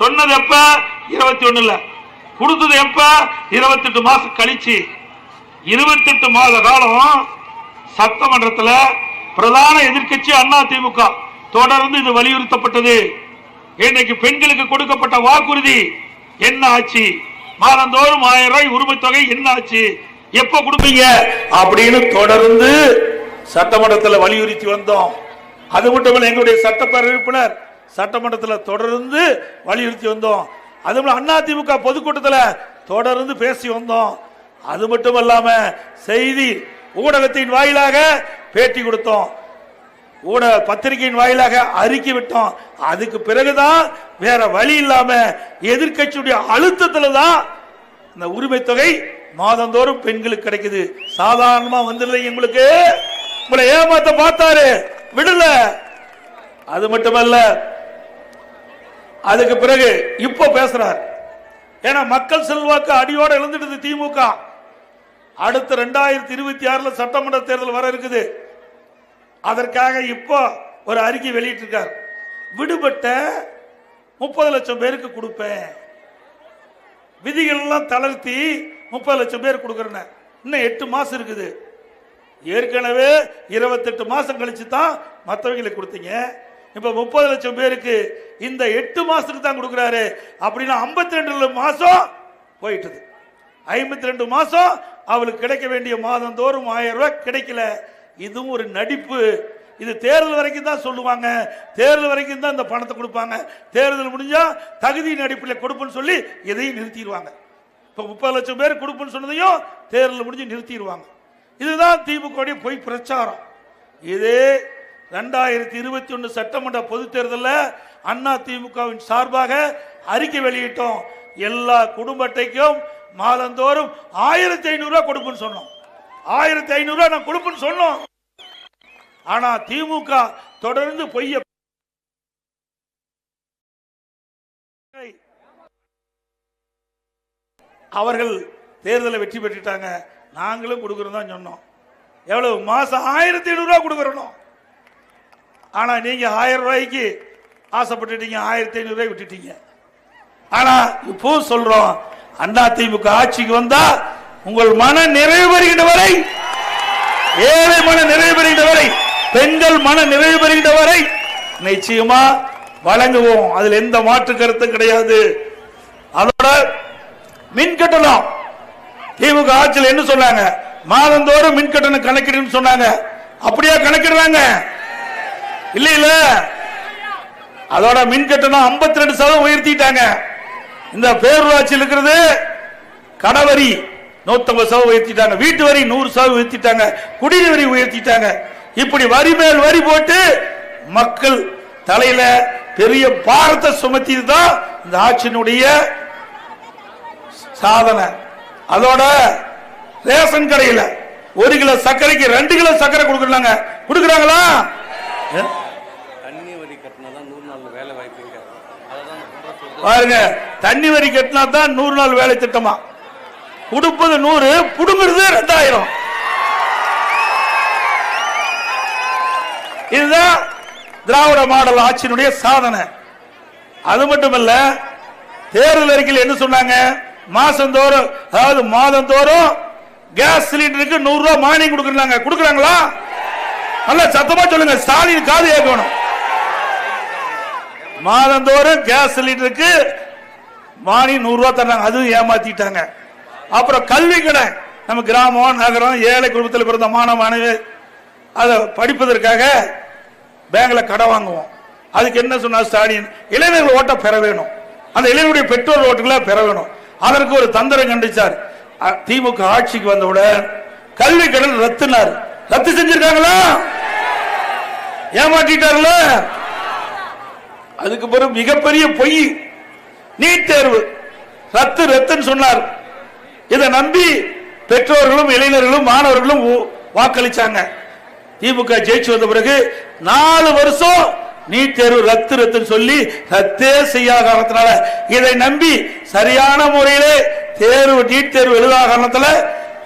சொன்னது எப்ப? இருபத்தி ஒண்ணுல கொடுத்தது எப்ப? இருபத்தெட்டு மாசம் கழிச்சு. இருபத்தெட்டு மாத காலம் சட்டமன்றத்தில் பிரதான எதிர்க்கட்சி அண்ணா திமுக. தொடர்ந்து இது வலியுறுத்தப்பட்டது. இன்னைக்கு பெண்களுக்கு கொடுக்கப்பட்ட வாக்குறுதி என்ன ஆச்சு? மாதந்தோறும் ஆயிரம் ரூபாய் உரிமை தொகை என்ன ஆச்சு? எப்ப கொடுப்பீங்க? அப்படின்னு தொடர்ந்து சட்டமன்றத்தில் வலியுறுத்தி வந்தோம். அது மட்டுமல்ல எங்களுடைய சட்டப்பேரவை உறுப்பினர் சட்டமன்றத்தில் தொடர்ந்து வலியுறுத்தி வந்தோம். அது அண்ணா திமுக பொதுக்கூட்டத்தில் தொடர்ந்து பேசி வந்தோம். அது மட்டும் இல்லாம செய்தி ஊடகத்தின் வாயிலாக பேட்டி கொடுத்தோம். ஊடக பத்திரிகையின் வாயிலாக அறிக்கை விட்டோம். அதுக்கு பிறகுதான் வேற வழி இல்லாம எதிர்க்கட்சியுடைய அழுத்தத்தில் தான் இந்த உரிமை தொகை மாதந்தோறும் பெண்களுக்கு கிடைக்குது. சாதாரணமா வந்துடல எங்களுக்கு. உங்களை ஏமாத்த பார்த்தாரு. விடல. அது மட்டுமல்ல அதுக்கு பிறகு இப்போ பேசுறார். ஏன்னா மக்கள் செல்வாக்கு அடியோட எழுந்துடுது திமுக. அடுத்த ரெண்டாயிரத்தி இருபத்தி ஆறுல சட்டமன்ற தேர்தல் வர இருக்குது. அதற்காக இப்போ ஒரு அறிக்கை வெளியிட்டிருக்கார். விடுபட்ட முப்பது லட்சம் பேருக்கு கொடுப்பேன். விதிகள் எல்லாம் தளர்த்தி முப்பது லட்சம் பேர் கொடுக்கறேன் இன்னும் எட்டு மாசம் இருக்குது. ஏற்கனவே இருபத்தெட்டு மாசம் கழிச்சு தான் மற்றவங்களுக்கு கொடுத்தீங்க. இப்போ முப்பது லட்சம் பேருக்கு இந்த எட்டு மாசத்துக்கு தான் கொடுக்குறாரு. அப்படின்னா ஐம்பத்தி ரெண்டு மாதம் போயிட்டுது. ஐம்பத்தி ரெண்டு மாதம் அவளுக்கு கிடைக்க வேண்டிய மாதம் தோறும் ஆயிரம் ரூபாய் கிடைக்கல. இதுவும் ஒரு நடிப்பு. இது தேர்தல் வரைக்கும் தான் சொல்லுவாங்க. தேர்தல் வரைக்கும் தான் இந்த பணத்தை கொடுப்பாங்க. தேர்தல் முடிஞ்சால் தகுதி நடிப்பில் கொடுப்புன்னு சொல்லி இதையும் நிறுத்திடுவாங்க. இப்போ முப்பது லட்சம் பேர் கொடுப்புன்னு சொன்னதையும் தேர்தல் முடிஞ்சு நிறுத்திடுவாங்க. இதுதான் திமுகவுடைய பொய் பிரச்சாரம். இதே ரெண்டாயிரத்தி இருபத்தி ஒன்று சட்டமன்ற பொதுத் தேர்தலில் அண்ணா திமுகவின் சார்பாக அறிக்கை வெளியிட்டோம். எல்லா குடும்ப அட்டைக்கும் மாதந்தோறும் ஆயிரத்தி ஐநூறுரூவா கொடுப்புன்னு சொன்னோம். ஆயிரத்தி ஐநூறுரூவா நான் கொடுப்புன்னு சொன்னோம். ஆனால் திமுக தொடர்ந்து பொய்ய அவர்கள் தேர்தலை வெற்றி பெற்றுட்டாங்க. நாங்களும் கொடுக்குறோம் தான் சொன்னோம். எவ்வளவு? மாதம் ஆயிரத்தி ஐநூறுரூவா கொடுக்குறோம். ஆனா நீங்க ஆயிரம் ரூபாய்க்கு ஆசைப்பட்டுட்டீங்க ஆயிரத்தி ஐநூறு விட்டுட்டீங்க. ஆனா இப்போ சொல்றோம் அண்ணா திமுக ஆட்சிக்கு வந்தா உங்கள் மன நிறைவு பெறுகின்ற வரை ஏழை மன நிறைவு பெறுகின்ற வரை பெண்கள் மன நிறைவு பெறுகின்ற வரை நிச்சயமா வழங்குவோம். அதில் எந்த மாற்று கருத்தும் கிடையாது. அதோட மின் கட்டணம் திமுக ஆட்சியில் என்ன சொன்னாங்க? மாதந்தோறும் மின் கட்டணம் கணக்கிடுன்னு சொன்னாங்க. அப்படியா கணக்கிடுறாங்க? இல்ல இல்ல. அதோட மின் கட்டணம் 52% ரெண்டு சதவீதம் உயர்த்திட்டாங்க. இந்த பேரூராட்சியில் இருக்கிறது கடவரி நூத்தம்பது சதவீதம் உயர்த்திட்டாங்க. வீட்டு வரி நூறு சதவீதம் உயர்த்திட்டாங்க. குடிநீர் வரி உயர்த்திட்டாங்க. இப்படி வரி மேல் வரி போட்டு மக்கள் தலையில பெரிய பாரத்தை சுமத்தியது தான் இந்த ஆட்சியினுடைய சாதனை. அதோட ரேஷன் கடையில் ஒரு கிலோ சர்க்கரைக்கு ரெண்டு கிலோ சர்க்கரை கொடுக்கறாங்க. கொடுக்குறாங்களா தண்ணி வரி கட்டினா தான் நூறு நாள் வேலை வாய்ப்புங்க அதை தான் ரொம்ப சொல்றது பாருங்க தண்ணி வரி கட்டினா தான் நூறு நாள் வேலை திட்டமா? கொடுப்பது நூறு புடுங்கிறது ரெண்டாயிரம். இதுதான் திராவிட மாடல் ஆட்சியினுடைய சாதனை. அது மட்டுமல்ல தேர்தல் அறிக்கையில் என்ன சொன்னாங்க? மாசந்தோறும் அதாவது மாதந்தோறும் கேஸ் சிலிண்டருக்கு நூறு ரூபாய் மானியம் கொடுக்குறாங்க. கொடுக்குறாங்களா? நல்லா சத்தமா சொல்லுங்க. ஸ்டாலின் காது கேட்கணும். மாதந்தோறும் கேஸ் சிலிண்டருக்கு மானி நூறு ரூபாய் தர்றாங்க. அதுவும் ஏமாத்திட்டாங்க. அப்புறம் கல்வி கடன் நம்ம கிராமம் நகரம் ஏழை குடும்பத்தில் பிறந்த மாணவ மாணவி அதை படிப்பதற்காக பேங்கில் கடன் வாங்குவோம். அதுக்கு என்ன சொன்னார் ஸ்டாலின்? இளைஞர்கள் ஓட்ட பெற வேணும். அந்த இளைஞருடைய பெற்றோர் ஓட்டுகளை பெற வேணும். அதற்கு ஒரு தந்திரம் கண்டிச்சார். திமுக ஆட்சிக்கு வந்தவுடன் கல்வி கடன் ரத்துனார். ரத்து செஞ்சிருக்காங்களா? ஏமாற்றிட்டார்கள அதுக்கு பிறகு மிகப்பெரிய பொய். நீட் தேர்வு. ரத்து ரத்துன்னு சொன்னார். இதை நம்பி பெற்றோர்களும் இளைஞர்களும் மாணவர்களும் வாக்களிச்சாங்க. திமுக ஜெயிச்சு வந்த பிறகு நாலு வருஷம் நீட் தேர்வு ரத்து ரத்துன்னு சொல்லி ரத்தே செய்யாத காரணத்தினால இதை நம்பி சரியான முறையிலே தேர்வு நீட் தேர்வு எழுதாத காரணத்துல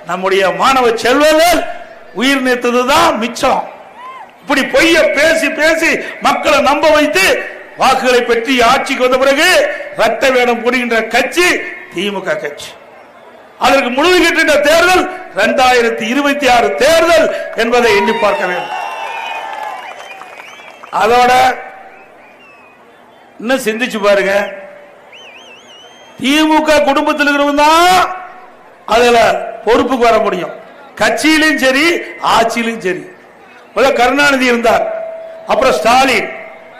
நம்முடைய மாணவ செல்வங்கள் உயிர் நீத்தது தான் மிச்சம். இப்படி பொய்ய பேசி பேசி மக்களை நம்ப வைத்து வாக்குகளை பெற்று ஆட்சிக்கு வந்த பிறகு ரத்த வேடம் போடுகின்ற கட்சி திமுக கட்சி. அதற்கு முழுதுகின்ற தேர்தல் இரண்டாயிரத்தி இருபத்தி ஆறு தேர்தல் என்பதை எண்ணி பார்க்க வேண்டும். அதோட இன்னும் சிந்திச்சு பாருங்க. திமுக குடும்பத்தில் இருக்கிறவங்க தான் அதுல பொறுப்புக்கு வர முடியும். கட்சியிலும் சரி ஆட்சியிலும் சரி. கருணாநிதி இருந்தார். அப்புறம் ஸ்டாலின்.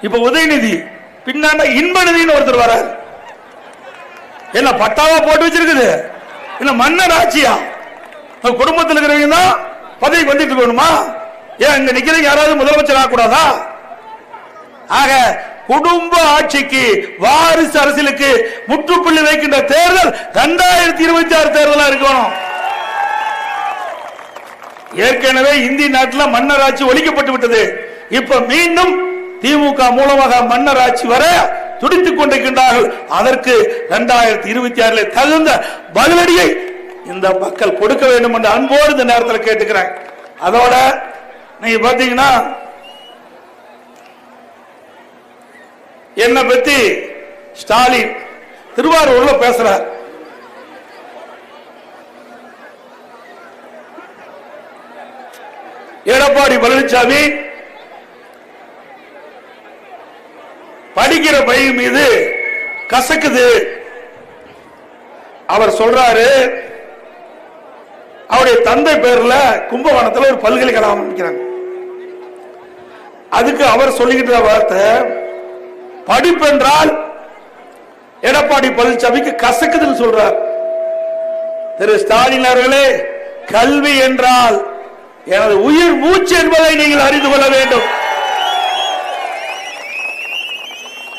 இப்ப உதயநிதி பின்னாண்ட இன்பநிதினு ஒருத்தர் வரார். என்ன பட்டாவா போட்டு வச்சிருக்குது? என்ன மன்னர் ஆட்சியா? குடும்பத்தில் இருக்கிறவங்க தான் பதவி வந்துட்டு வேணுமா ஏன் இங்க நிக்கிறவங்க யாராவது முதலமைச்சர் ஆகக்கூடாதா? ஆக குடும்ப ஆட்சிக்கு வாரிசு அரசியலுக்கு முற்றுப்புள்ளி வைக்கின்ற தேர்தல் இரண்டாயிரத்தி இருபத்தி ஆறு தேர்தலா இருக்கணும். ஏற்கனவே இந்திய நாட்டில் மன்னர் ஆட்சி ஒழிக்கப்பட்டு விட்டது. இப்ப மீண்டும் திமுக மூலமாக மன்னர் ஆட்சி வர துடித்துக் கொண்டிருக்கின்றார்கள். அதற்கு இரண்டாயிரத்தி இருபத்தி ஆறுல தகுந்த பதிலடியை இந்த மக்கள் கொடுக்க வேண்டும் என்று அன்போடு இந்த நேரத்தில் கேட்டுக்கிறேன். அதோட நீங்க பாத்தீங்கன்னா என்னை பத்தி ஸ்டாலின் திருவாரூர்ல பேசுறார். எடப்பாடி பழனிசாமி படிக்கிற பையன் மீது கசக்குது. அவர் சொல்றாரு அவருடைய தந்தை பேர்ல கும்பகோணத்துல ஒரு பல்கலைக்கழகம் ஆரம்பிக்கிறாங்க. அதுக்கு அவர் சொல்லிக்கிட்ட வார்த்தை படிப்பு என்றால் எடப்பாடி பழனிசாமிக்கு கசக்குதுன்னு சொல்றார். திரு ஸ்டாலின் அவர்களே கல்வி என்றால் எனது உயிர் மூச்சு என்பதை நீங்கள் அறிந்து கொள்ள வேண்டும்.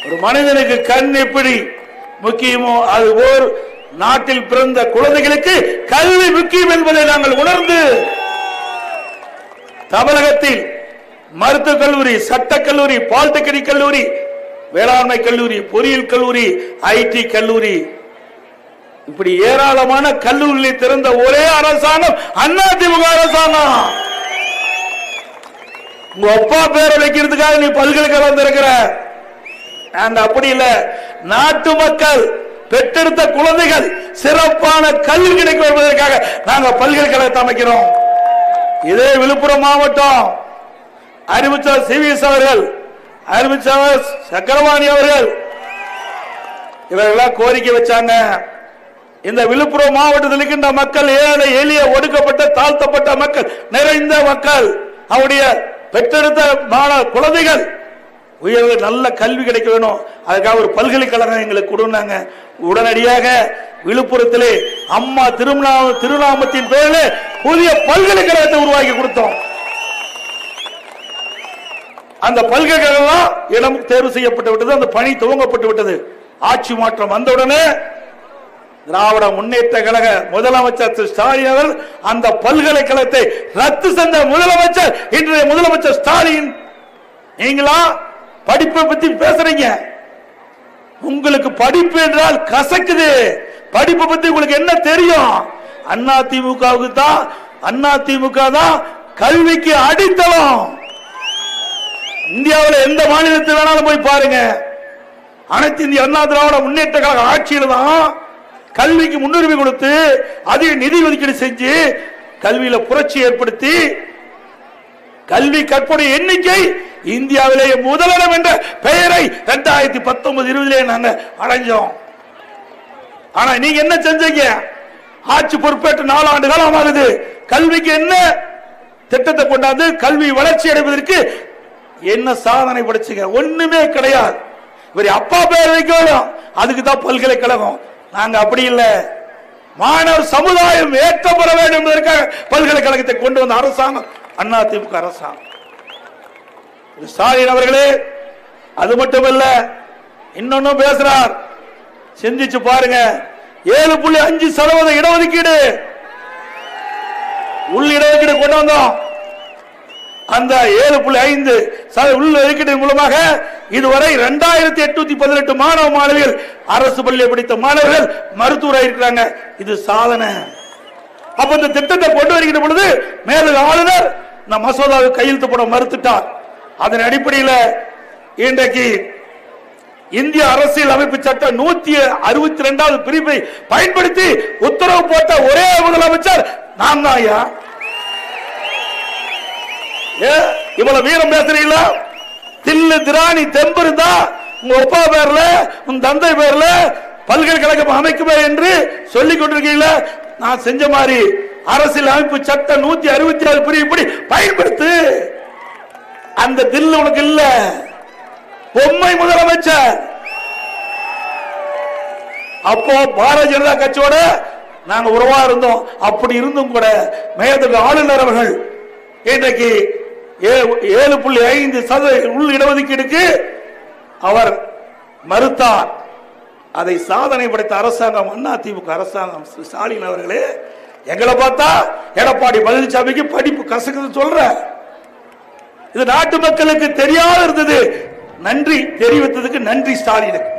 ஒரு மனிதனுக்கு கண் எப்படி முக்கியமோ அது ஓர் நாட்டில் பிறந்த குழந்தைகளுக்கு கல்வி முக்கியம் என்பதை நாங்கள் உணர்ந்து தமிழகத்தில் மருத்துவக் கல்லூரி சட்டக் கல்லூரி பாலிடெக்னிக் கல்லூரி வேளாண்மை கல்லூரி பொறியியல் கல்லூரி ஐடி கல்லூரி. இப்படி ஏராளமான கல்லூரிகளை திறந்த ஒரே அரசாங்கம் அதிமுக அரசாங்கம். உங்க அப்பா பேரை வைக்கிறதுக்காக நீ பல்கலைக்கழகம் திறக்கிற அந்த அப்படி இல்ல நாட்டு மக்கள் பெற்றெடுத்த குழந்தைகள் சிறப்பான கல்வி கிடைக்க வருவதற்காக நாங்க பல்கலைக்கழகத்தை அமைக்கிறோம். இதே விழுப்புரம் மாவட்டம் அறிவிச்சவர் சிவிஎஸ் அவர்கள் அறிவிச்சவர் சக்கரவாணி அவர்கள் இவர்களெல்லாம் கோரிக்கை வச்சாங்க. இந்த விழுப்புரம் மாவட்டத்தில் இருக்கின்ற மக்கள் ஏழை எளிய ஒடுக்கப்பட்ட தாழ்த்தப்பட்ட மக்கள் நிறைந்த மக்கள் அவருடைய பெற்றெடுத்த மாணவ குழந்தைகள் உயர்வு நல்ல கல்வி கிடைக்க வேணும். அதுக்காக ஒரு பல்கலைக்கழகம் எங்களுக்கு கொடுனாங்க உடனடியாக விழுப்புரத்திலே அம்மா திருமணா திருநாமத்தின் பேரில் புதிய பல்கலைக்கழகத்தை உருவாக்கி கொடுத்தோம். அந்த பல்கலைக்கழகம் இடம் தேர்வு செய்யப்பட்டு விட்டது. அந்த பணி துவங்கப்பட்டு விட்டது. ஆட்சி மாற்றம் வந்தவுடனே திராவிட முன்னேற்ற கழக முதலமைச்சர் திரு ஸ்டாலின் அவர்கள் அந்த பல்கலைக்கழகத்தை ரத்து செஞ்ச முதலமைச்சர் இன்றைய முதலமைச்சர் ஸ்டாலின். நீங்களா படிப்பை பத்தி பேசுறீங்க. உங்களுக்கு படிப்பு என்றால் கசக்குது. படிப்பை பத்தி உங்களுக்கு என்ன தெரியும்? அண்ணா திமுகவுக்கு தான் அண்ணா திமுக தான் கல்விக்கு அடித்தளம். இந்தியாவில் எந்த மாநிலத்தில் வேணாலும் போய் பாருங்க. அனைத்து இந்திய அண்ணா திராவிட முன்னேற்ற கழக ஆட்சியில் தான் கல்விக்கு முன்னுரிமை கொடுத்து அதிக நிதி ஒதுக்கீடு செஞ்சு கல்வியில புரட்சி ஏற்படுத்தி கல்வி கற்புடைய எண்ணிக்கை இந்தியாவிலேயே முதலிடம் என்ற பெயரை ரெண்டாயிரத்தி பத்தொன்பது இருபதுலேயே நாங்க அடைஞ்சோம். ஆனா நீங்க என்ன செஞ்சீங்க? ஆட்சி பொறுப்பேற்று நாலு ஆண்டு காலம் ஆகுது கல்விக்கு என்ன திட்டத்தை கொண்டாந்து கல்வி வளர்ச்சி அடைவதற்கு என்ன சாதனை படைச்சுங்க? ஒண்ணுமே கிடையாது. இவர் அப்பா பேர் வைக்கணும். அதுக்கு தான் பல்கலைக்கழகம். நாங்க அப்படி இல்லை. மாணவர் சமுதாயம் ஏற்றம் பெற வேண்டும் என்பதற்காக பல்கலைக்கழகத்தை கொண்டு வந்த அரசாங்கம் அண்ணா அரசாங்கம். ஸ்டாலின் அவர்களே அது மட்டுமல்ல இன்னொன்னும் பேசுறார். சிந்திச்சு பாருங்க. ஏழு புள்ளி அஞ்சு சதவீத இடஒதுக்கீடு. உள் இடஒதுக்கீடு கொண்டு வந்தோம். அந்த ஏழு புள்ளி ஐந்து சத- உள் ஒதுக்கீடு மூலமாக இதுவரை இரண்டாயிரத்தி எட்நூத்தி பதினெட்டு மாணவ மாணவிகள் அரசு பள்ளியை படித்த மாணவர்கள் மருத்துவராக இருக்கிறாங்க. இது சாதனை. அப்ப இந்த திட்டத்தை கொண்டு வருகின்ற பொழுது மேலும் ஆளுநர் இந்த மசோதாவை கையெழுத்து போட மறுத்துட்டார். அதன் அடிப்படையில் இன்றைக்கு இந்திய அரசியல் அமைப்பு சட்டம் நூத்தி அறுபத்தி ரெண்டாவது பிரிவை பயன்படுத்தி உத்தரவு போட்ட ஒரே முதலமைச்சர் நான் தான் ஐயா. ஏ, இவ்வளவு வீரம் பேசுறீங்களா? தில்லு திராணி தெம்பு இருந்தா உங்க அப்பா பேர்ல உங்க தந்தை பேர்ல பல்கலைக்கழகம் அமைக்குமே என்று சொல்லிக் கொண்டிருக்கீங்களா? நான் செஞ்ச மாதிரி அரசியல் அமைப்பு சட்டம் நூத்தி அறுபத்தி ஆறு பிரிவுப்படி பயன்படுத்து. அந்த தில்லு உனக்கு இல்ல. பொம்மை முதலமைச்சர். அப்போ பாரதிய ஜனதா கட்சியோட நாங்க உறவா இருந்தோம். அப்படி இருந்தும் கூட மேயத்துக்கு ஆளுநர் அவர்கள் இன்றைக்கு ஏழு புள்ளி ஐந்து சதவீத உள் இடஒதுக்கீடுக்கு அவர் மறுத்தார். அதை சாதனை படைத்த அரசாங்கம் அண்ணா திமுக அரசாங்கம் ஸ்டாலின் அவர்களே எங்களை பார்த்தா எடப்பாடி பழனிசாமிக்கு படிப்பு கசக்குது சொல்ற இது நாட்டு மக்களுக்கு தெரியாத இருந்தது. நன்றி தெரிவித்ததுக்கு நன்றி ஸ்டாலினுக்கு.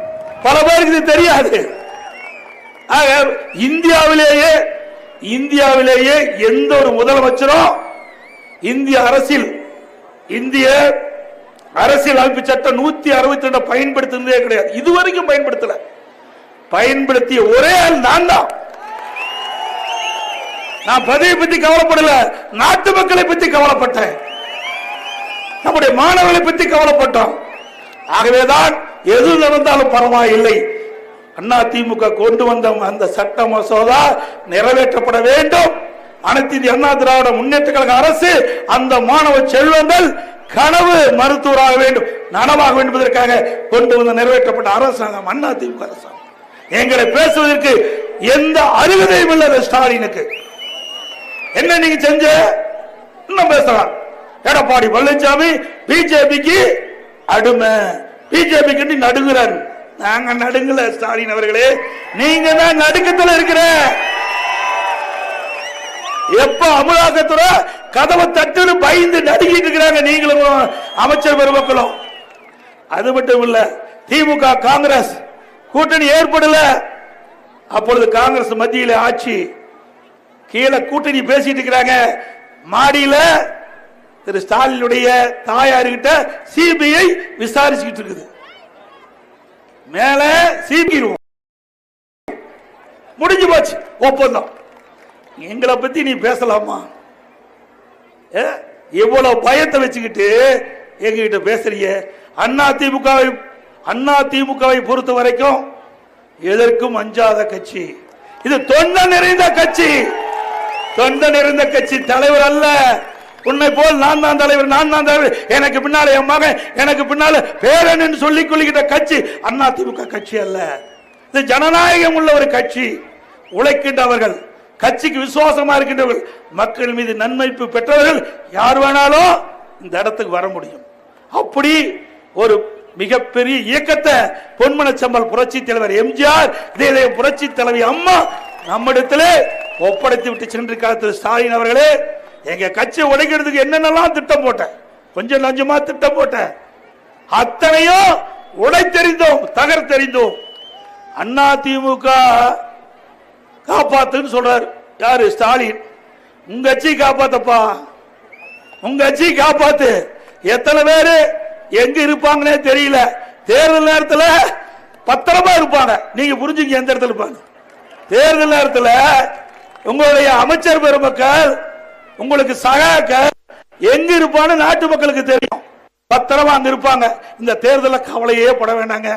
பல பேருக்கு இது தெரியாது. ஆக இந்தியாவிலேயே இந்தியாவிலேயே எந்த ஒரு முதலமைச்சரும் இந்திய அரசியல் இந்திய அரசியல் அமைப்பு சட்டம் நூத்தி அறுபத்தி ரெண்டு பயன்படுத்தினதே கிடையாது. இதுவரைக்கும் பயன்படுத்தல. பயன்படுத்திய ஒரே ஆள் நான் தான். நான் பதவியை பத்தி கவலைப்படல. நாட்டு மக்களை பத்தி கவலைப்பட்டேன். நம்முடைய மாணவர்களை பற்றி கவலைப்பட்டோம். ஆகவேதான் எது நடந்தாலும் பரவாயில்லை. அண்ணா திமுக கொண்டு வந்த அந்த சட்ட மசோதா நிறைவேற்றப்பட வேண்டும். அனைத்து இந்திய அண்ணா திராவிட முன்னேற்ற கழக அரசு அந்த மாணவ செல்வங்கள் கனவு மருத்துவராக வேண்டும் நனவாக வேண்டும் என்பதற்காக கொண்டு வந்த நிறைவேற்றப்பட்ட அரசாங்கம் அண்ணா திமுக அரசாங்கம். எங்களை பேசுவதற்கு எந்த அறிவுதையும் இல்லை ஸ்டாலினுக்கு. என்ன நீங்க செஞ்ச? இன்னும் பேசலாம். எடப்பாடி பழனிசாமி பிஜேபிக்கு அடிமை. பிஜேபிக்கு நீ நடுங்குறாரு. நாங்க நடுங்கல ஸ்டாலின் அவர்களே. நீங்க தான் நடுக்கத்தில் இருக்கிற. எப்ப அமலாக்கத்துறை கதவை தட்டுன்னு பயந்து நடுக்கிட்டு இருக்கிறாங்க நீங்களும் அமைச்சர் பெருமக்களும். அது மட்டும் இல்ல திமுக காங்கிரஸ் கூட்டணி ஏற்படல. அப்பொழுது காங்கிரஸ் மத்தியில ஆட்சி. கீழே கூட்டணி பேசிட்டு இருக்கிறாங்க. மாடியில திரு ஸ்டாலினுடைய தாயாருகிட்ட சிபிஐ விசாரிச்சுக்கிட்டு இருக்குது. மேல சிபிஐ முடிஞ்சு போச்சு. ஒப்பந்தம். எங்களை பத்தி நீ பேசலாமா? இவ்வளவு பயத்தை வச்சுக்கிட்டு எங்ககிட்ட பேசுறீங்க? அண்ணா திமுகவை அண்ணா திமுகவை பொறுத்த வரைக்கும் எதற்கும் அஞ்சாத கட்சி. இது தொண்டை நிறைந்த கட்சி. தொண்டை நிறைந்த கட்சி தலைவர் அல்ல. உன்னை போல் நான் தான் தலைவர் நான் தான் தலைவர். எனக்கு பின்னால என் மகன் எனக்கு பின்னால பேரன் என்று சொல்லிக் கொள்கிற கட்சி அண்ணா திமுக கட்சி அல்ல. இது ஜனநாயகம் உள்ள ஒரு கட்சி. உழைக்கின்றவர்கள் கட்சிக்கு விசுவாசமா இருக்கின்றவர்கள் மக்கள் மீது நன்மைப்பு பெற்றவர்கள் யார் வேணாலும் இந்த இடத்துக்கு வர முடியும். அப்படி ஒரு மிகப்பெரிய இயக்கத்தை பொன்மனச்சம்பல் புரட்சி தலைவர் எம்ஜிஆர் இதே புரட்சி தலைவி அம்மா நம்மிடத்திலே ஒப்படைத்து விட்டு சென்று காலத்தில் ஸ்டாலின் அவர்களே. எங்க கட்சியை உடைக்கிறதுக்கு என்னென்னலாம் திட்டம் போட்டேன்? கொஞ்சம் லஞ்சமா திட்டம் போட்டேன். அத்தனையும் உடைத்தெறிந்தோம் தகர்த்தெறிந்தோம். அண்ணா திமுக காப்பாத்துன்னு சொல்றாரு. யாரு? ஸ்டாலின். உங்க கட்சி காப்பாத்தப்பா. உங்க கட்சி காப்பாத்து. எத்தனை பேரு எங்க இருப்பாங்கன்னே தெரியல. தேர்தல் நேரத்தில் பத்திரமா இருப்பாங்க. நீங்க புரிஞ்சுங்க எந்த இடத்துல இருப்பாங்க. தேர்தல் நேரத்தில் உங்களுடைய அமைச்சர் பெருமக்கள் உங்களுக்கு சகாக்க எங்க இருப்பான்னு நாட்டு மக்களுக்கு தெரியும். பத்திரமா அங்க இருப்பாங்க. இந்த தேர்தல கவலையே பட வேண்டாங்க.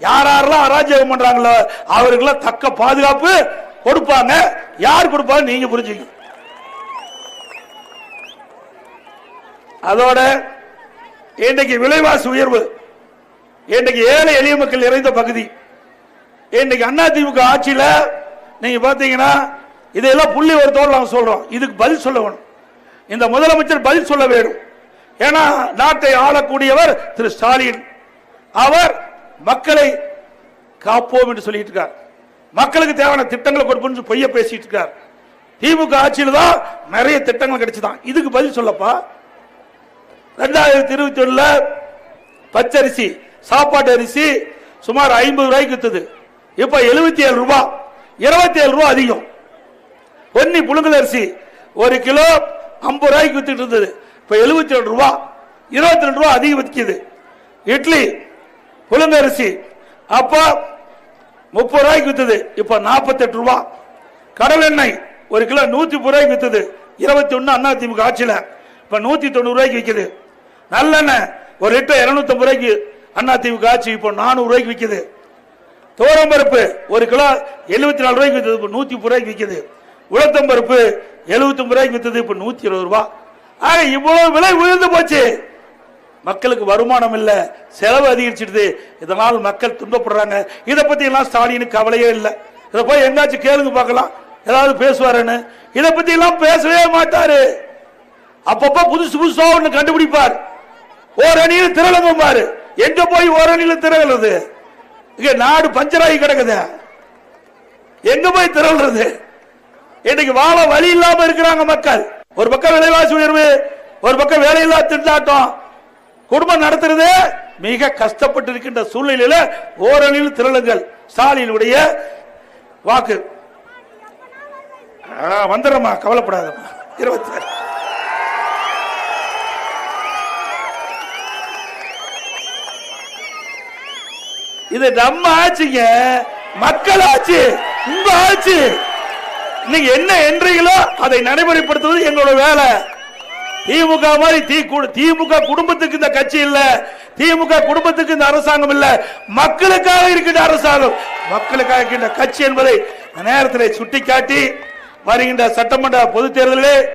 யார் யாரெல்லாம் அராஜகம் பண்றாங்களோ அவருக்கெல்லாம் தக்க பாதுகாப்பு கொடுப்பாங்க. யார் கொடுப்பாங்க நீங்க புரிஞ்சுங்க அதோட இன்றைக்கு விலைவாசி உயர்வு இன்றைக்கு ஏழை எளிய மக்கள் இறைந்த பகுதி இன்னைக்கு அண்ணா ஆட்சியில் நீங்க பாத்தீங்கன்னா இதையெல்லாம் புள்ளி வருத்தோடு நாங்கள் சொல்கிறோம் இதுக்கு பதில் சொல்ல வேணும். இந்த முதலமைச்சர் பதில் சொல்ல வேண்டும். ஏன்னா நாட்டை ஆளக்கூடியவர் திரு ஸ்டாலின். அவர் மக்களை காப்போம் என்று சொல்லிட்டு இருக்கார். மக்களுக்கு தேவையான திட்டங்களை கொடுப்போம்னு பொய்ய பேசிட்டு இருக்கார். திமுக ஆட்சியில் தான் நிறைய திட்டங்கள் கிடைச்சுதான். இதுக்கு பதில் சொல்லப்பா. ரெண்டாயிரத்தி இருபத்தி ஒண்ணுல பச்சரிசி சாப்பாட்டு அரிசி சுமார் ஐம்பது ரூபாய்க்கு வித்தது. இப்ப எழுபத்தி ஏழு ரூபாய் இருபத்தி ஏழு ரூபாய் அதிகம். பொன்னி புழுங்கல் அரிசி ஒரு கிலோ ஐம்பது ரூபாய்க்கு வித்துட்டு இருந்தது. இப்போ எழுபத்தி ஏழு ரூபா இருபத்தி ரெண்டு ரூபா அதிகம் விற்கிது இட்லி புழுங்கரிசி அப்போ முப்பது ரூபாய்க்கு வித்தது. இப்போ நாற்பத்தெட்டு ரூபா. கடல் எண்ணெய் ஒரு கிலோ நூற்றி முப்பது ரூபாய்க்கு வித்தது. இருபத்தி ஒன்று அண்ணா திமுக ஆட்சியில். இப்போ நூற்றி தொண்ணூறு ரூபாய்க்கு விற்கிது நல்லெண்ணெய் ஒரு லிட்டர் இரநூத்தம்பது ரூபாய்க்கு அண்ணா திமுக ஆட்சி இப்போ நானூறு ரூபாய்க்கு விற்கிது துவரம்பருப்பு ஒரு கிலோ எழுபத்தி நாலு ரூபாய்க்கு வித்தது. இப்போ நூற்றி முப்பது ரூபாய்க்கு விற்கிது உளுத்தம்பருப்பு எழுபத்தி ரூபாய்க்கு வித்தது இப்போ நூத்தி இருபது ரூபாய் ஆக இவ்வளவு விலை உயர்ந்து போச்சு. மக்களுக்கு வருமானம் இல்லை செலவு அதிகரிச்சிடுது. இதனால் மக்கள் துன்பப்படுறாங்க. இதை பத்தி எல்லாம் ஸ்டாலினுக்கு கவலையே இல்லை. இதை போய் எங்காச்சும் கேளுங்க பார்க்கலாம். ஏதாவது பேசுவாருன்னு. இதை பத்தி எல்லாம் பேசவே மாட்டாரு. அப்பப்ப புதுசு புதுசா ஒண்ணு கண்டுபிடிப்பார். ஓரணியில் திரளங்கும் பாரு. எங்க போய் ஓரணியில் திரளுது இங்க நாடு பஞ்சராகி கிடக்குது. எங்க போய் திரள்றது? இன்னைக்கு வாழ வழி இல்லாம இருக்கிறாங்க மக்கள். ஒரு பக்கம் விலைவாசி உயர்வு ஒரு பக்கம் வேலையில்லா திண்டாட்டம். குடும்பம் நடத்துறது மிக கஷ்டப்பட்டு இருக்கின்ற சூழ்நிலையில ஓரணியில் திரளுங்கள். ஸ்டாலினுடைய வாக்கு. வந்துடுறமா வந்துடுறேம்மா கவலைப்படாதம்மா. இருபத்தி இது நம்ம ஆட்சிங்க மக்கள் ஆட்சி உங்க ஆட்சி. நீங்க என்ன என்றீங்களோ அதை நடைமுறைப்படுத்துவது எங்களோட வேலை. திமுக மாதிரி தி கு- திமுக குடும்பத்துக்கு இந்த கட்சி இல்ல. திமுக குடும்பத்துக்கு இந்த அரசாங்கம் இல்ல. மக்களுக்காக இருக்கின்ற அரசாங்கம். மக்களுக்காக இருக்கின்ற கட்சி என்பதை நேரத்தில் சுட்டிக்காட்டி வருகின்ற சட்டமன்ற பொது தேர்தலிலே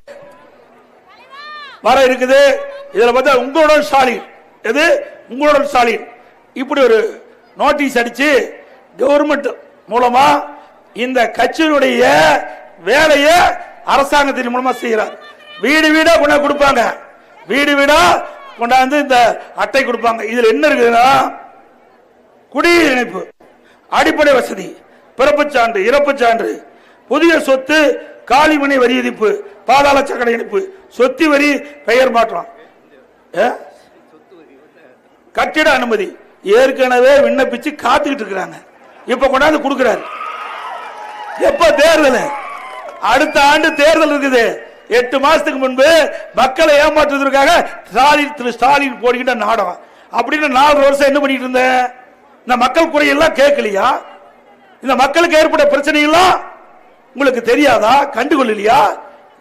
வர இருக்குது. இதுல பார்த்தா உங்களுடன் ஸ்டாலின். எது? உங்களுடன் ஸ்டாலின். இப்படி ஒரு நோட்டீஸ் அடிச்சு கவர்மெண்ட் மூலமா இந்த கட்சியினுடைய வேலையை அரசாங்கத்தின் மூலமா செய்யறார். வீடு வீடா கொண்டாந்து கொடுப்பாங்க. வீடு வீடா கொண்டாந்து இந்த அட்டை கொடுப்பாங்க. இதுல என்ன இருக்குதுன்னா குடிநீர் இணைப்பு அடிப்படை வசதி பிறப்புச் சான்று இறப்புச் சான்று புதிய சொத்து காலிமணி வரி விதிப்பு பாதாள சக்கரை இணைப்பு சொத்து வரி பெயர் மாற்றம். கட்டிட அனுமதி. ஏற்கனவே விண்ணப்பிச்சு காத்துக்கிட்டு இருக்கிறாங்க. இப்ப கொண்டாந்து கொடுக்கிறாரு. எப்ப தேர்தல்? அடுத்த ஆண்டு தேர்தல் இருக்குது. எட்டு மாசத்துக்கு முன்பு மக்களை ஏமாற்றுவதற்காக ஸ்டாலின் திரு ஸ்டாலின் போடுகின்ற நாடகம். அப்படின்னு நாலு வருஷம் என்ன பண்ணிட்டு இருந்தேன் இந்த மக்கள் குறையெல்லாம் கேட்கலையா? இந்த மக்களுக்கு ஏற்பட்ட பிரச்சனையெல்லாம் உங்களுக்கு தெரியாதா? கண்டுகொள்ளலையா?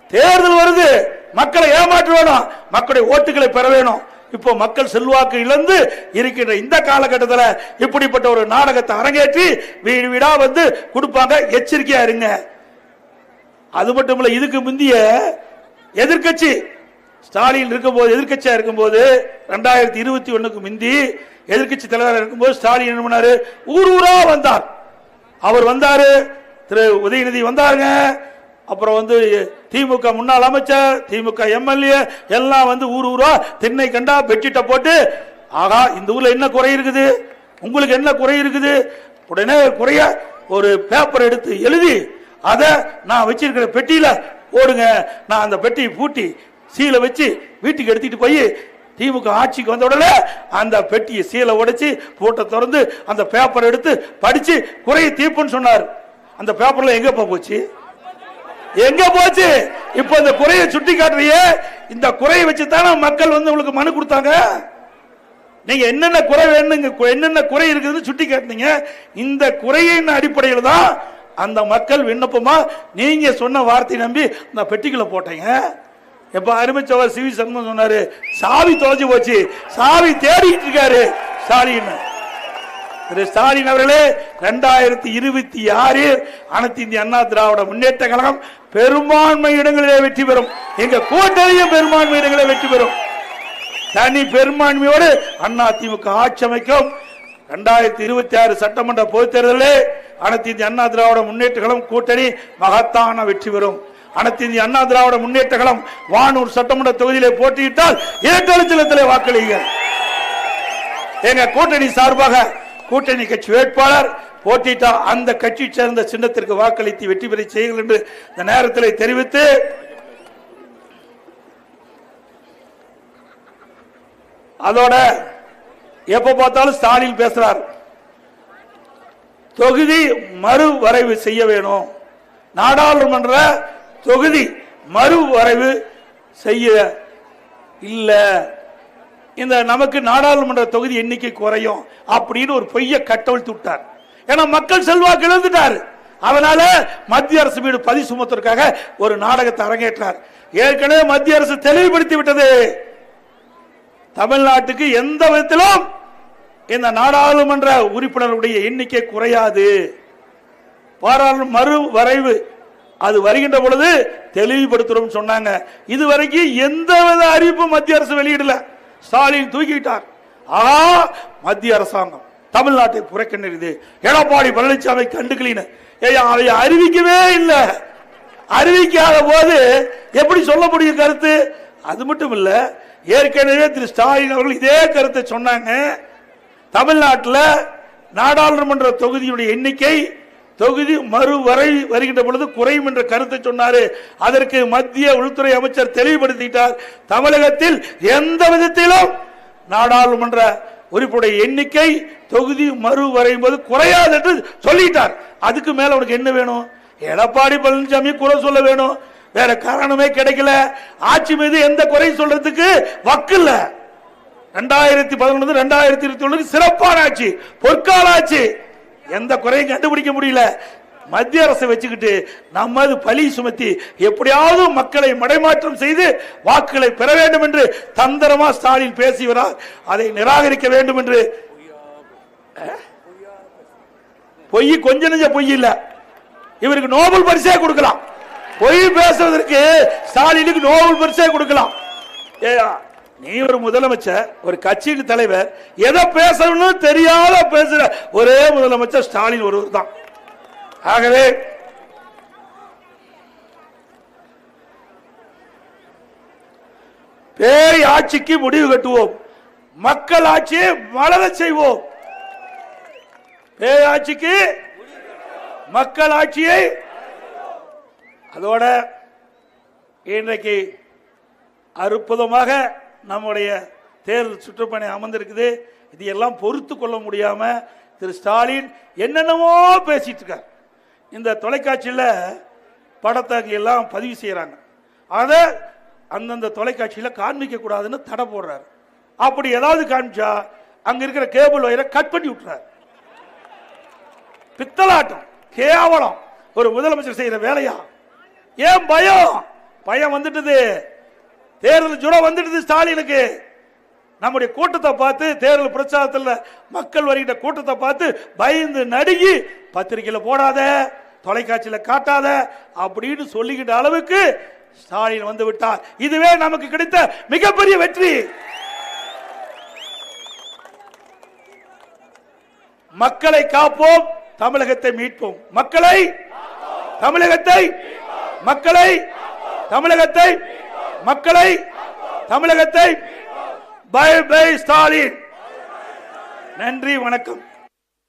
தேர்தல் வருது. மக்களை ஏமாற்ற வேணும். மக்களுடைய ஓட்டுகளை பெற வேணும். இப்போ மக்கள் செல்வாக்கு இழந்து இருக்கின்ற இந்த காலகட்டத்தில் இப்படிப்பட்ட ஒரு நாடகத்தை அரங்கேற்றி வீடு வீடா வந்து கொடுப்பாங்க. எச்சரிக்கையா இருங்க. அது மட்டும் இல்ல இதுக்கு முந்திய எதிர்க்கட்சி ஸ்டாலின் இருக்கும்போது எதிர்கட்சியா இருக்கும்போது ரெண்டாயிரத்தி இருபத்தி ஒண்ணுக்கு முந்தி எதிர்க்கட்சி தலைவராக இருக்கும்போது ஸ்டாலின் என்ன பண்ணாரு? ஊர் ஊரா வந்தார். அவர் வந்தாரு. திரு உதயநிதி வந்தாருங்க. அப்புறம் வந்து திமுக முன்னாள் அமைச்சர் திமுக எம்எல்ஏ எல்லாம் வந்து ஊர் ஊரா திண்ணை கண்டா பெட்ஷீட்டை போட்டு ஆகா இந்த ஊர்ல என்ன குறை இருக்குது? உங்களுக்கு என்ன குறை இருக்குது? உடனே குறைய ஒரு பேப்பர் எடுத்து எழுதி அதை நான் வச்சிருக்கிற பெட்டியில போடுங்க. நான் அந்த பெட்டியை பூட்டி சீலை வச்சு வீட்டுக்கு எடுத்துக்கிட்டு போய் திமுக ஆட்சிக்கு வந்த உடனே அந்த பெட்டியை சீலை உடைச்சி பூட்டை திறந்து அந்த பேப்பர் எடுத்து படிச்சு குறைய தீர்ப்புன்னு சொன்னார். அந்த பேப்பர்ல எங்க போச்சு? எங்க போச்சு? இப்ப இந்த குறையை சுட்டி காட்டுறியே? இந்த குறையை வச்சு தானே மக்கள் வந்து உங்களுக்கு மனு கொடுத்தாங்க? நீங்க என்னென்ன குறை வேணுங்க என்னென்ன குறை இருக்குதுன்னு சுட்டி காட்டுனீங்க. இந்த குறையின் அடிப்படையில் தான் அந்த மக்கள் விண்ணப்பமா நீங்க சொன்ன வார்த்தை நம்பி இந்த பெட்டிக்குள்ள போட்டீங்க. எப்ப அருமைச்சவர் சிவி சண்முகம் சொன்னாரு சாவி தொலைஞ்சு போச்சு சாவி தேடிட்டு இருக்காரு ஸ்டாலின். திரு ஸ்டாலின் அவர்களே ரெண்டாயிரத்தி இருபத்தி ஆறு அனைத்து இந்திய அண்ணா திராவிட முன்னேற்ற கழகம் பெரும்பான்மை இடங்களிலே வெற்றி பெறும். எங்க கூட்டணியும் பெரும்பான்மை இடங்களிலே வெற்றி பெறும். தனி பெரும்பான்மையோடு அண்ணா திமுக ஆட்சி அமைக்கும். இரண்டாயிரத்தி இருபத்தி ஆறு சட்டமன்ற பொதுத் தேர்தலில் அனைத்து இந்திய அண்ணா திராவிட முன்னேற்றங்களும் கூட்டணி மகத்தான வெற்றி பெறும். அனைத்து இந்திய அண்ணா திராவிட முன்னேற்றங்களும் வானூர் சட்டமன்ற தொகுதியிலே போட்டியிட்டால் இரட்டை சிலத்திலே வாக்களியுங்கள். எங்க கூட்டணி சார்பாக கூட்டணி கட்சி வேட்பாளர் போட்டிட்டா அந்த கட்சி சேர்ந்த சின்னத்திற்கு வாக்களித்து வெற்றி பெற செய்யுங்கள் என்று இந்த நேரத்தில் தெரிவித்து அதோட எப்ப பார்த்தாலும் ஸ்டாலின் பேசுறார். தொகுதி மறுவரைவு செய்ய வேணும். நாடாளுமன்ற தொகுதி மறுவரைவு செய்ய இல்ல. இந்த நமக்கு நாடாளுமன்ற தொகுதி எண்ணிக்கை குறையும் அப்படின்னு ஒரு பொய்ய கட்டவிழ்த்து விட்டார். ஏன்னா மக்கள் செல்வாக்கு இழந்துட்டாரு. அதனால மத்திய அரசு மீது பதி சுமத்துறதுக்காக ஒரு நாடகத்தை அரங்கேற்றார். ஏற்கனவே மத்திய அரசு தெளிவுபடுத்தி விட்டது. தமிழ்நாட்டுக்கு எந்த விதத்திலும் இந்த நாடாளுமன்ற உறுப்பினருடைய எண்ணிக்கை குறையாது. பாராளுமன்ற மறு வரைவு அது வருகின்ற பொழுது தெளிவுபடுத்துறோம் சொன்னாங்க. இதுவரைக்கும் எந்த வித அறிவிப்பும் மத்திய அரசு வெளியிடல. ஸ்டாலின் தூக்கிட்டார். ஆ மத்திய அரசாங்கம். தமிழ்நாட்டை புறக்கணிது எடப்பாடி பழனிசாமி கண்டுக்கலின்னு ஏய் அவை அறிவிக்கவே இல்லை. அறிவிக்காத போது எப்படி சொல்ல முடியும் கருத்து? அது மட்டும் இல்ல ஏற்கனவே திரு ஸ்டாலின் அவர்கள் இதே கருத்தை சொன்னாங்க. தமிழ்நாட்டில் நாடாளுமன்ற தொகுதியுடைய எண்ணிக்கை தொகுதி மறுவரை வருகின்ற பொழுது குறையும் என்ற கருத்தை சொன்னாரு. அதற்கு மத்திய உள்துறை அமைச்சர் தெளிவுபடுத்திட்டார். தமிழகத்தில் எந்த விதத்திலும் நாடாளுமன்ற உறுப்புடைய எண்ணிக்கை தொகுதி மறு வரையும்போது குறையாது என்று சொல்லிட்டார். அதுக்கு மேல உனக்கு என்ன வேணும்? எடப்பாடி பழனிசாமி குறை சொல்ல வேணும். வேற காரணமே கிடைக்கல. ஆட்சி மீது எந்த குறை சொல்றதுக்கு வக்கில்ல ரெண்டாயிரத்தி பதினொன்று ரெண்டாயிரத்தி இருபத்தி ஒன்று சிறப்பான ஆட்சி பொற்கால ஆட்சி. எந்த குறையும் கண்டுபிடிக்க முடியல. மத்திய அரசை வச்சுக்கிட்டு நமது பழி சுமத்தி எப்படியாவது மக்களை மடைமாற்றம் செய்து வாக்குகளை பெற வேண்டும் என்று தந்திரமா ஸ்டாலின் பேசுகிறார் அதை நிராகரிக்க வேண்டும் என்று பொய் கொஞ்ச நெஞ்ச பொய் இல்ல. இவருக்கு நோபல் பரிசே கொடுக்கலாம். பொய் பேசுவதற்கு ஸ்டாலினுக்கு நோபல் பரிசே கொடுக்கலாம். நீ ஒரு முதலமைச்சர் ஒரு கட்சியின் தலைவர் எதை பேசணும்னு தெரியாத பேசுற ஒரே முதலமைச்சர் ஸ்டாலின் ஒருவர் தான் ஆகவே பேய் ஆட்சிக்கு முடிவு கட்டுவோம். மக்கள் ஆட்சியை மலர செய்வோம். பேய் ஆட்சிக்கு மக்கள் ஆட்சியை அதோட இன்றைக்கு அற்புதமாக நம்முடைய தேர்தல் சுற்றுப்பணி அமர்ந்திருக்குது. இது எல்லாம் பொறுத்து கொள்ள முடியாம திரு ஸ்டாலின் என்னென்னமோ பேசிட்டு இருக்கார். இந்த தொலைக்காட்சியில் படத்தை எல்லாம் பதிவு செய்கிறாங்க அதை அந்தந்த தொலைக்காட்சியில் காண்பிக்க கூடாதுன்னு தடை போடுறாரு. அப்படி ஏதாவது காமிச்சா அங்கே இருக்கிற கேபிள் ஒயரை கட் பண்ணி விட்டுறாரு. பித்தலாட்டம் கேவலம். ஒரு முதலமைச்சர் செய்கிற வேலையா? ஏன் பயம்? பயம் வந்துட்டது. தேர்தல் ஜுரம் வந்துட்டது ஸ்டாலினுக்கு. நம்முடைய கூட்டத்தை பார்த்து தேர்தல் பிரச்சாரத்தில் மக்கள் வருகின்ற கூட்டத்தை பார்த்து பயந்து நடுங்கி பத்திரிகையில் போடாத தொலைக்காட்சியில் காட்டாத அப்படின்னு சொல்லிக்கிட்ட அளவுக்கு ஸ்டாலின் வந்து விட்டார். இதுவே நமக்கு கிடைத்த மிகப்பெரிய வெற்றி. மக்களை காப்போம் தமிழகத்தை மீட்போம். மக்களை தமிழகத்தை மக்களை தமிழகத்தை மக்களை தமிழகத்தை பை பை ஸ்டாலின். நன்றி வணக்கம்.